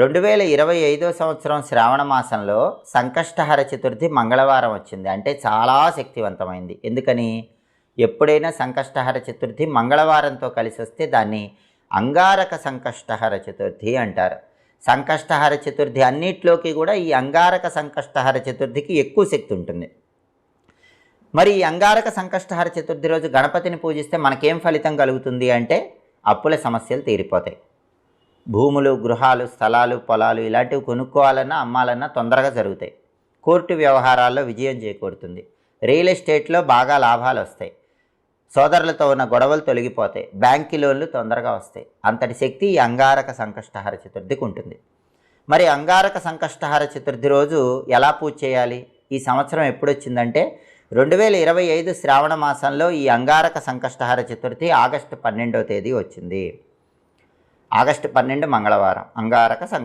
రెండు వేల ఇరవై ఐదో సంవత్సరం శ్రావణ మాసంలో సంకష్టహర చతుర్థి మంగళవారం వచ్చింది. అంటే చాలా శక్తివంతమైంది. ఎందుకని? ఎప్పుడైనా సంకష్టహర చతుర్థి మంగళవారంతో కలిసి వస్తే దాన్ని అంగారక సంకష్టహర చతుర్థి అంటారు. సంకష్టహర చతుర్థి అన్నిట్లోకి కూడా ఈ అంగారక సంకష్టహర చతుర్థికి ఎక్కువ శక్తి ఉంటుంది. మరి ఈ అంగారక సంకష్టహర చతుర్థి రోజు గణపతిని పూజిస్తే మనకేం ఫలితం కలుగుతుంది అంటే అప్పుల సమస్యలు తీరిపోతాయి. భూములు గృహాలు స్థలాలు పొలాలు ఇలాంటివి కొనుక్కోవాలన్నా అమ్మాలన్నా తొందరగా జరుగుతాయి. కోర్టు వ్యవహారాల్లో విజయం చేకూరుతుంది. రియల్ ఎస్టేట్లో బాగా లాభాలు వస్తాయి. సోదరులతో ఉన్న గొడవలు తొలగిపోతాయి. బ్యాంకి లోన్లు తొందరగా వస్తాయి. అంతటి శక్తి ఈ అంగారక సంకష్టహార చతుర్థికి ఉంటుంది. మరి అంగారక సంకష్టహార చతుర్థి రోజు ఎలా పూజ చేయాలి? ఈ సంవత్సరం ఎప్పుడు వచ్చిందంటే రెండు వేల ఇరవై ఐదు శ్రావణ మాసంలో ఈ అంగారక సంకష్టహార చతుర్థి ఆగస్టు పన్నెండవ తేదీ వచ్చింది. ఆగస్టు పన్నెండు మంగళవారం. అంగారక సం